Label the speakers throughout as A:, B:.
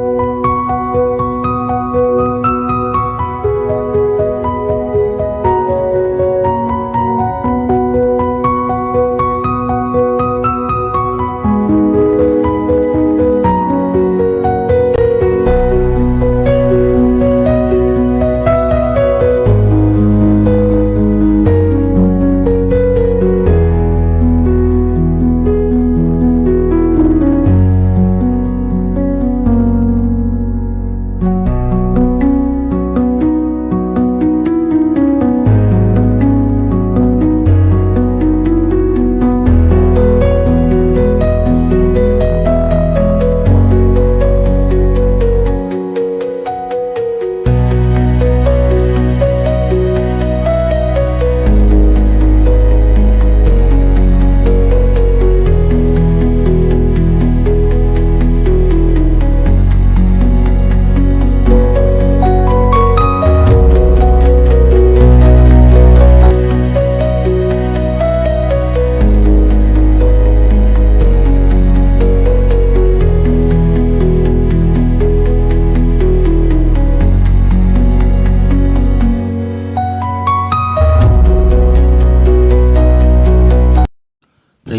A: you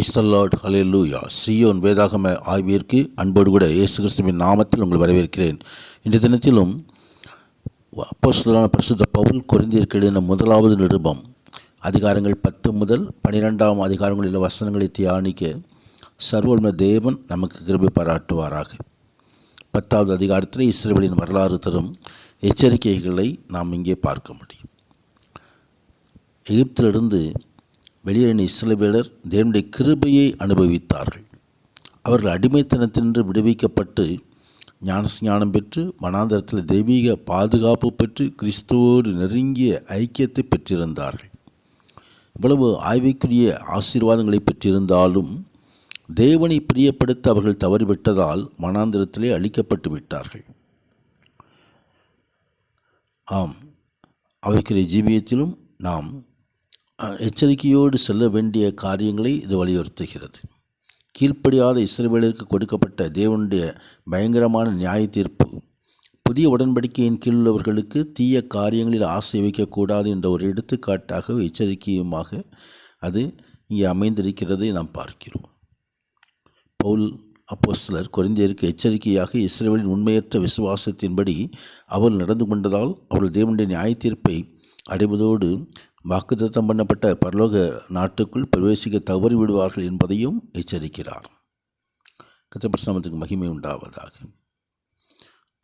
A: praise the lord Zion வேதாகம ஆய்விற்கு அன்போடு கூட இயேசு கிறிஸ்துவின் நாமத்தில் உங்களை வரவேற்கிறேன். இன்றைய தினத்திலும் அப்போஸ்தலரான பிரசுத்த பவுல் கொரிந்தியருக்கு எழுதின முதலாவது நிருபம். அதிகாரங்கள் பத்து முதல் பனிரெண்டாம் அதிகாரங்களில் வசனங்களை தியானிக்க சர்வோன்ம தேவன் நமக்கு கிருபை பாராட்டுவாராக. பத்தாவது அதிகாரத்தில் இஸ்ரேலின் வரலாறு தரும் எச்சரிக்கைகளை நாம் இங்கே பார்க்க முடியும். எகிப்திலிருந்து வெளியேறின இஸ்ரவேலர் தேவனுடைய கிருபையை அனுபவித்தார்கள். அவர்கள் அடிமைத்தனத்தினின்று விடுவிக்கப்பட்டு ஞானஸ்ஞானம் பெற்று வனாந்தரத்தில் தெய்வீக பாதுகாப்பு பெற்று கிறிஸ்துவோடு நெருங்கிய ஐக்கியத்தை பெற்றிருந்தார்கள். இவ்வளவு ஆய்வுக்குரிய ஆசீர்வாதங்களை பெற்றிருந்தாலும் தேவனை பிரியப்படுத்த அவர்கள் தவறிவிட்டதால் வனாந்திரத்திலே அழிக்கப்பட்டு விட்டார்கள். ஆம். அவைக்குரிய ஜீவியத்திலும் நாம் எச்சரிக்கையோடு செல்ல வேண்டிய காரியங்களை இது வலியுறுத்துகிறது. கீழ்ப்படியாத இஸ்ரவேலருக்கு கொடுக்கப்பட்ட தேவனுடைய பயங்கரமான நியாய தீர்ப்பு புதிய உடன்படிக்கையின் கீழ் உள்ளவர்களுக்கு தீய காரியங்களில் ஆசை வைக்கக்கூடாது என்ற ஒரு எடுத்துக்காட்டாக எச்சரிக்கையுமாக அது இங்கே அமைந்திருக்கிறதை நாம் பார்க்கிறோம். பவுல் அப்போ சிலர் கொரிந்தியருக்கு எச்சரிக்கையாக இஸ்ரேலின் உண்மையற்ற விசுவாசத்தின்படி அவள் நடந்து கொண்டதால் அவள் தேவனுடைய நியாய தீர்ப்பை அடைவதோடு வாக்குத்தத்தம் பண்ணப்பட்ட பரலோக நாட்டுக்குள் பிரவேசிக்க தவறி விடுவார்கள் என்பதையும் எச்சரிக்கிறார். கத்தபிரசனத்துக்கு மகிமை உண்டாவதாக.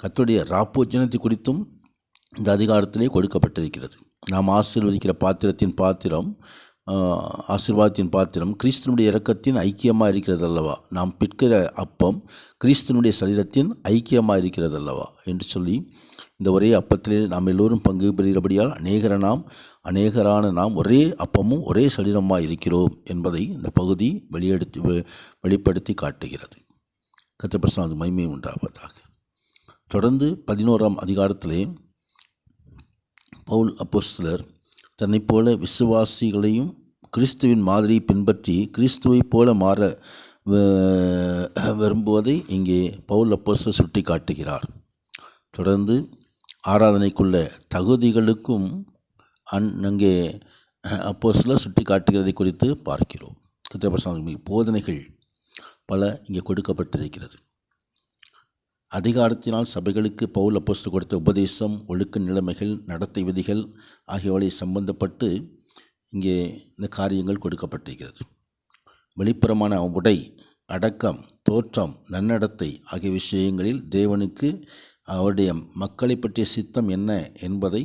A: கத்துடைய ராப்போஜனத்தை குறித்தும் இந்த அதிகாரத்திலே கொடுக்கப்பட்டிருக்கிறது. நாம் ஆசீர்வதிக்கிற பாத்திரத்தின் பாத்திரம் ஆசிர்வாதத்தின் பாத்திரம் கிறிஸ்தனுடைய இரக்கத்தின் ஐக்கியமாக இருக்கிறது அல்லவா நாம் பிற்கிற அப்பம் கிறிஸ்தனுடைய சரீரத்தின் ஐக்கியமாக இருக்கிறது அல்லவா என்று சொல்லி இந்த ஒரே அப்பத்திலே நாம் எல்லோரும் பங்கு பெறுகிறபடியால் அநேகர நாம் அநேகரான நாம் ஒரே அப்பமும் ஒரே சரீரமாக இருக்கிறோம் என்பதை இந்த பகுதி வெளியெடுத்து வெ- வெளிப்படுத்தி காட்டுகிறது. கத்தப்பிரசனது மகிமை உண்டாவதாக. தொடர்ந்து பதினோராம் அதிகாரத்திலே பவுல் அப்போஸ்தலர் தன்னைப் போல விசுவாசிகளையும் கிறிஸ்துவின் மாதிரியை பின்பற்றி கிறிஸ்துவைப் போல மாற விரும்புவதை இங்கே பவுல் அப்போச சுட்டி காட்டுகிறார் தொடர்ந்து ஆராதனைக்குள்ள தகுதிகளுக்கும் அன் அங்கே அப்போஸ்தலர் சுட்டி காட்டுகிறதை குறித்து பார்க்கிறோம். சித்திரபிரசாமி போதனைகள் பல இங்கே கொடுக்கப்பட்டிருக்கிறது. அதிகாரத்தினால் சபைகளுக்கு பவுல் அப்போஸ்து கொடுத்த உபதேசம் ஒழுக்க நிலைமைகள் நடத்தை விதிகள் ஆகியவற்றை சம்பந்தப்பட்டு இங்கே இந்த காரியங்கள் கொடுக்கப்பட்டிருக்கிறது. வெளிப்புறமான உடை அடக்கம் தோற்றம் நன்னடத்தை ஆகிய விஷயங்களில் தேவனுக்கு அவருடைய மக்களை பற்றிய சித்தம் என்ன என்பதை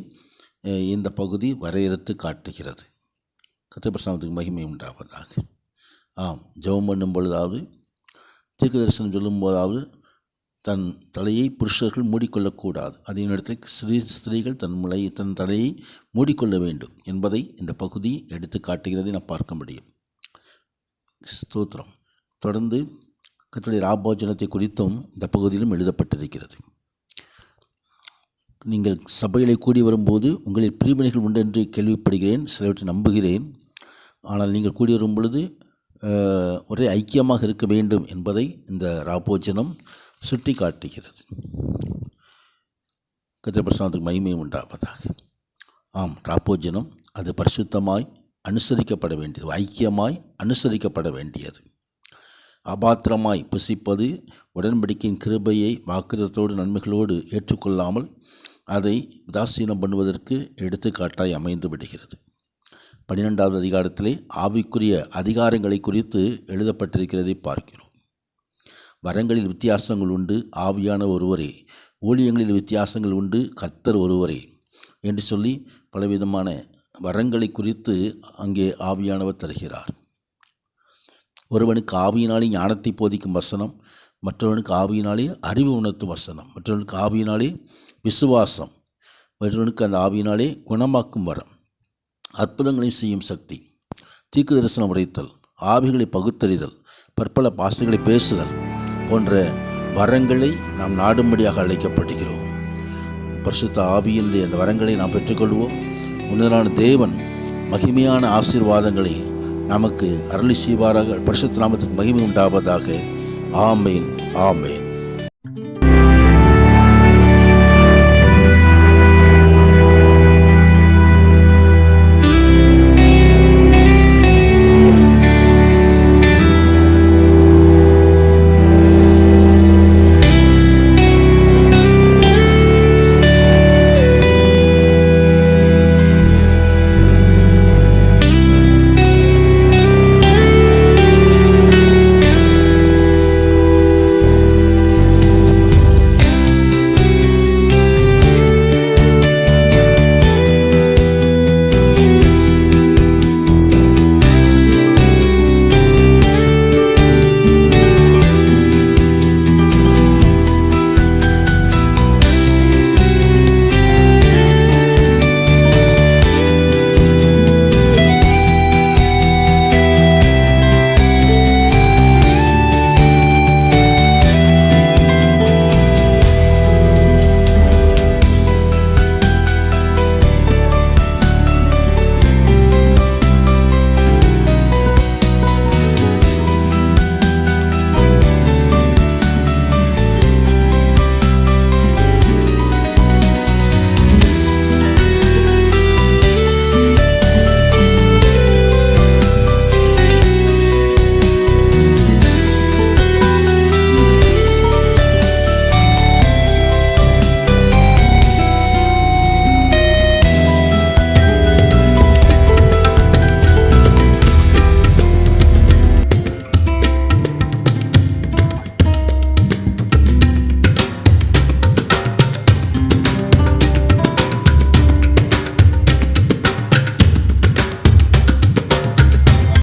A: இந்த பகுதி வரையறுத்து காட்டுகிறது. கத்திரபிரசாமத்துக்கு மகிமை உண்டாவதாக. ஆம் ஜெபம் பண்ணும் பொழுதாவது தீர்க்க தரிசனம் சொல்லும் போதாவது தன் தலையை புருஷர்கள் மூடிக்கொள்ளக்கூடாது. அதே நேரத்தில் ஸ்ரீ ஸ்திரீகள் தன் முளை தன் தலையை மூடிக்கொள்ள வேண்டும் என்பதை இந்த பகுதி எடுத்து காட்டுகிறதை நாம் பார்க்க முடியும். ஸ்தோத்திரம். தொடர்ந்து கர்த்தருடைய ராபோஜனத்தை குறித்தும் இந்த பகுதியிலும் எழுதப்பட்டிருக்கிறது. நீங்கள் சபைகளை கூடி வரும்போது உங்களில் பிரிவினைகள் உண்டு என்று கேள்விப்படுகிறேன் சிலவற்றை நம்புகிறேன். ஆனால் நீங்கள் கூடி வரும் பொழுது ஒரே ஐக்கியமாக இருக்க வேண்டும் என்பதை இந்த ராபோஜனம் சுட்டி காட்டுகிறது கத்திர மகிமை உண்டாவதாக. ஆம் ராப்போஜனம் அது பரிசுத்தமாய் அனுசரிக்கப்பட வேண்டியது ஐக்கியமாய் அனுசரிக்கப்பட வேண்டியது. அபாத்திரமாய் புசிப்பது உடன்படிக்கையின் கிருபையை வாக்குதத்தோடு நன்மைகளோடு ஏற்றுக்கொள்ளாமல் அதை உதாசீனம் பண்ணுவதற்கு எடுத்துக்காட்டாய் அமைந்து விடுகிறது. பன்னிரெண்டாவது அதிகாரத்திலே ஆவிக்குரிய அதிகாரங்களை குறித்து எழுதப்பட்டிருக்கிறதை பார்க்கிறோம். வரங்களில் வித்தியாசங்கள் உண்டு ஆவியான ஒருவரே. ஊழியங்களில் வித்தியாசங்கள் உண்டு கர்த்தர் ஒருவரே என்று சொல்லி பலவிதமான வரங்களை குறித்து அங்கே ஆவியானவர் தருகிறார். ஒருவனுக்கு ஆவியினாலே ஞானத்தை போதிக்கும் வசனம் மற்றவனுக்கு ஆவியினாலே அறிவு உணர்த்தும் வசனம் மற்றவனுக்கு ஆவியினாலே விசுவாசம் மற்றவனுக்கு அந்த ஆவியினாலே குணமாக்கும் வரம் அற்புதங்களையும் செய்யும் சக்தி தீர்க்க தரிசனம் உரைத்தல் ஆவிகளை பகுத்தறிதல் பற்பல பாசைகளை பேசுதல் போன்ற வரங்களை நாம் நாடும்படியாக அழைக்கப்படுகிறோம். பரிசுத்த ஆவியின் அந்த வரங்களை நாம் பெற்றுக்கொள்வோம். முன்னதான தேவன் மகிமையான ஆசீர்வாதங்களை நமக்கு அருளி செய்வாராக. பரிசுத்த நாமத்துக்கு மகிமை உண்டாவதாக. ஆமேன் ஆமேன்.